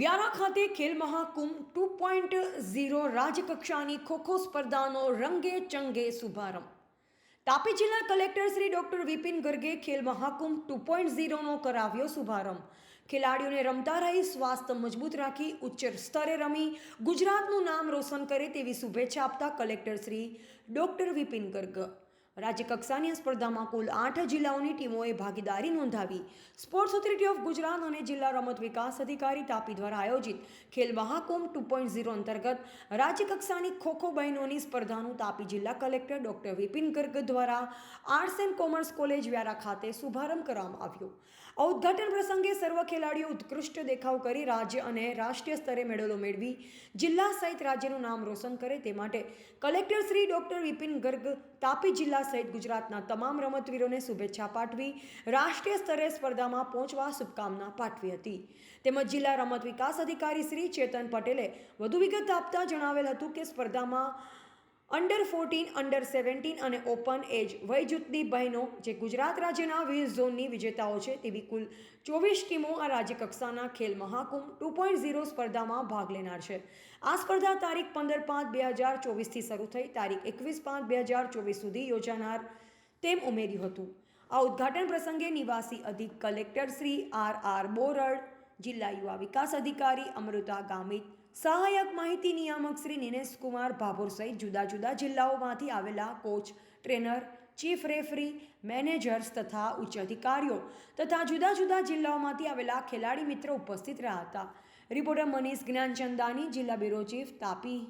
વ્યારા ખાતે Khel Mahakumbh two point zero રાજ્યકક્ષાની ખોખો સ્પર્ધાનો રંગે ચંગે શુભારંભ. તાપી જિલ્લા કલેક્ટર શ્રી ડોક્ટર વિપિન ગર્ગે ખેલ મહાકુંભ ટુ પોઈન્ટ ઝીરોનો કરાવ્યો શુભારંભ. ખેલાડીઓને રમતા રહી, સ્વાસ્થ્ય મજબૂત રાખી, ઉચ્ચ સ્તરે રમી, ગુજરાતનું નામ રોશન કરે તેવી શુભેચ્છા આપતા કલેક્ટર શ્રી ડોક્ટર વિપિન ગર્ગ. રાજ્યકક્ષાની સ્પર્ધામાં કુલ આઠ જિલ્લાઓની ટીમોએ ભાગીદારી નોંધાવી. સ્પોર્ટ્સ ઓથોરિટી ઓફ ગુજરાત અને જિલ્લા રમત વિકાસ અધિકારી તાપી દ્વારા આયોજિત ખેલ મહાકુંભ ટુ પોઈન્ટ ઝીરો અંતર્ગત રાજ્યકક્ષાની ખોખો બહેનોની સ્પર્ધાનું તાપી જિલ્લા કલેક્ટર ડોક્ટર વિપિન ગર્ગ દ્વારા arts and commerce college Vyara ખાતે શુભારંભ કરવામાં આવ્યો. આ ઉદ્ઘાટન પ્રસંગે સર્વ ખેલાડીઓ ઉત્કૃષ્ટ દેખાવ કરી રાજ્ય અને રાષ્ટ્રીય સ્તરે મેડલો મેળવી જિલ્લા સહિત રાજ્યનું નામ રોશન કરે તે માટે કલેક્ટર શ્રી ડોક્ટર વિપિન ગર્ગ તાપી જિલ્લા સહિત ગુજરાતના તમામ રમતવીરોને શુભેચ્છા પાઠવી, રાષ્ટ્રીય સ્તરે સ્પર્ધામાં પહોંચવા શુભકામના પાઠવી હતી. તેમજ જિલ્લા રમત વિકાસ અધિકારી શ્રી ચેતન પટેલે વધુ વિગત આપતા જણાવેલ હતું કે સ્પર્ધામાં અંડર ફોર્ટીન અંડર સેવન્ટીન અને ઓપન એજ વયજૂથની બહેનો જે ગુજરાત રાજ્યના વીસ ઝોનની વિજેતાઓ છે તેવી કુલ ચોવીસ ટીમો આ રાજ્યકક્ષાના ખેલ મહાકુંભ ટુ પોઈન્ટ ઝીરો સ્પર્ધામાં ભાગ લેનાર છે. આ સ્પર્ધા તારીખ પંદર પાંચ બે હજાર ચોવીસથી શરૂ થઈ તારીખ એકવીસ પાંચ બે હજાર ચોવીસ સુધી યોજાનાર તેમ ઉમેર્યું હતું. આ ઉદ્ઘાટન પ્રસંગે નિવાસી અધિક collector Shri R R Borad જિલ્લા યુવા વિકાસ અધિકારી અમૃતા ગામિત, સહાયક માહિતી નિયામક શ્રી નિનેશ કુમાર ભાભોર સહિત જુદા જુદા જિલ્લાઓમાંથી આવેલા coach, trainer, chief referee, managers તથા ઉચ્ચ અધિકારીઓ તથા જુદા જુદા જિલ્લાઓમાંથી આવેલા ખેલાડી મિત્રો ઉપસ્થિત રહ્યા હતા. રિપોર્ટર મનીષ જ્ઞાનચંદાની જિલ્લા બ્યુરો ચીફ તાપી